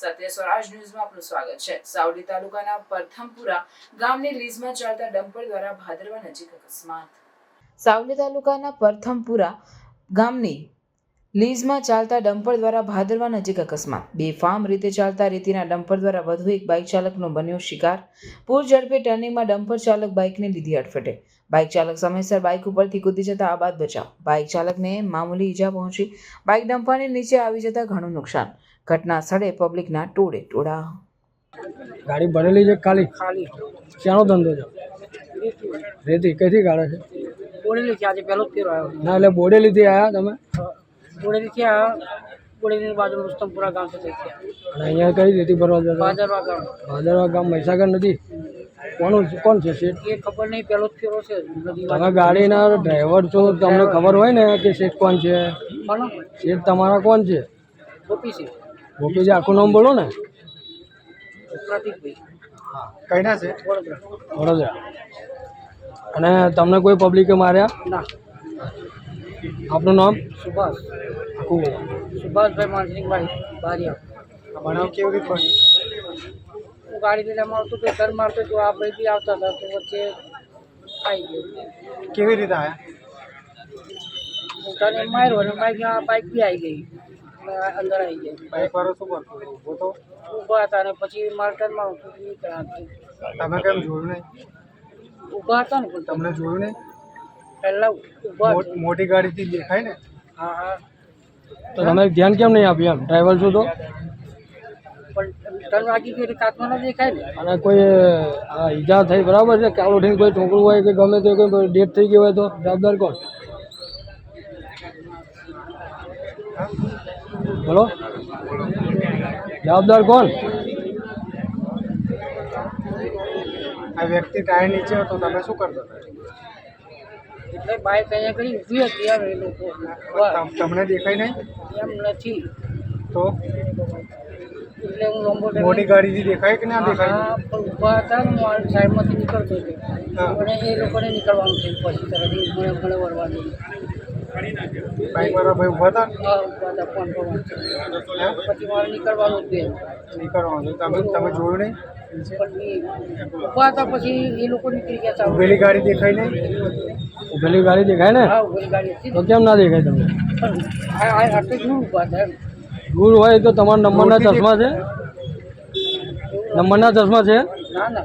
સત્ય સ્વરાજ ન્યૂઝમાં આપનું સ્વાગત છે. સાવલી તાલુકાના પરથમપુરા ગામની લીઝમાં ચાલતા ડમ્પર દ્વારા ભાદરવા નજીક અકસ્માત. સાવલી તાલુકાના પરથમપુરા ગામની લીઝમાં ચાલતા ડમ્પર દ્વારા ભાદરવા નજીક અકસ્માત. બેફામ રીતે ચાલતા રેતીના ડમ્પર દ્વારા વધુ એક બાઇક ચાલકનો બન્યો શિકાર. પૂર ઝડપે ટર્નિંગમાં ડમ્પર ચાલક બાઇકને લીધી અડફેટે. બાઇક ચાલક સમયસર બાઇક ઉપરથી કૂદી જતા આ બાદ બચાવ બાઇક ચાલકને મામૂલી ઈજા પહોંચી. બાઇક ડમ્પરની નીચે આવી જતા ઘણું નુકસાન. ઘટના સ્થળે પબ્લિકના ટોળે ટોળા. ગાડી ભરેલી છે ખાલી? ખાલી. ક્યાંનો ધંધો છે? રેતી કઈથી ગાડે છે? બોડેલી છે આજે પહેલો જ ફેરો આવ્યો. ના એટલે બોડેલીથી આવ્યા તમે? બોડેલી છે આ બોડેલીની બાજુ મુસ્તમપુરા ગામ છે અને અહીંયા કઈ રેતી ભરવા જતા? બાજરવા ગામ. ભાદરવા ગામ મહીસાગર નથી કોનું કોણ છે શેઠ? એ ખબર નહીં પહેલો જ ફેરો છે. તમે ગાડીના ડ્રાઈવર છો તમને ખબર હોય ને કે શેઠ કોણ છે? શેઠ તમારા કોણ છે? ગોપી છે. ગોપીજી આખું નામ બોલો ને. પ્રતિકભાઈ કઈના છે? વડોદરા. વડોદરા. અને તમને કોઈ પબ્લિકે માર્યા? ના. આપનું નામ? સુભાષ. આખું સુભાષભાઈ માનસિંહભાઈ બારિયા. બનાવ કેવી રીતે બન્યો? હું ગાડી લઈને આવતો તો ઘર મારતો તો આ ભાઈ બી આવતા હતા તો વચ્ચે આવી ગયો. કેવી રીતે આવ્યા મોટાને માર્યો અને બાઈક બાઇક બાઈક બી આવી ગઈ. અંદર આવી ગઈ. બાઈક વાળો શું કરતો ઊભો તો? ઊભા હતા અને પછી માર્કેટ ટર્નમાં નીકળ્યા. તમે કેમ જોયું નહીં? ઊભા હતા ને તમને જોયું નહીં? પહેલા ઊભા મોટ- મોટી ગાડીથી દેખાય ને હા હા તો તમે ધ્યાન કેમ નહીં આપ્યું એમ ડ્રાઈવર છો તો પણ ટર્ન વાગી ગયો એટલે કાચમાં ના દેખાય ને અને કોઈ આ ઈજા થઈ બરાબર છે કાલ ઉઠીને કોઈ છોકરું હોય કે ગમે તે કોઈ ડેટ થઈ ગઈ હોય તો જવાબદાર કોણ બોલો જવાબદાર કોણ આ વ્યક્તિ ટાયર નીચે હતો તમે શું કરતા એટલે બાઇક અહીંયા કરી ઊભી હતી આવે એ લોકો. તમને દેખાય નહીં? એમ નથી. તો? એટલે હું લંબો મોટી ગાડીથી દેખાય કે ના દેખાય? હા પણ ઊભા હતા ને હું સાઈડમાંથી નીકળતો હતો. અને એ લોકોને નીકળવાનું થયું પછી તરત મને મને વળવાનું. બાઈક વાળા ભાઈ ઊભા હતા હા ઊભા હતા ફોન પછી મારે નીકળવાનું જ નીકળવાનું તમે તમે જોયું નહીં? ઊભા હતા પછી એ લોકો નીકળી ગયા ચાલુ. ઉભેલી ગાડી દેખાય નહીં? ઉભેલી ગાડી દેખાય ને? તો કેમ ના દેખાય તમને? હતા દૂર હોય તો તમારા નંબરના ચશ્મા છે? નંબરના ચશ્મા છે? ના ના.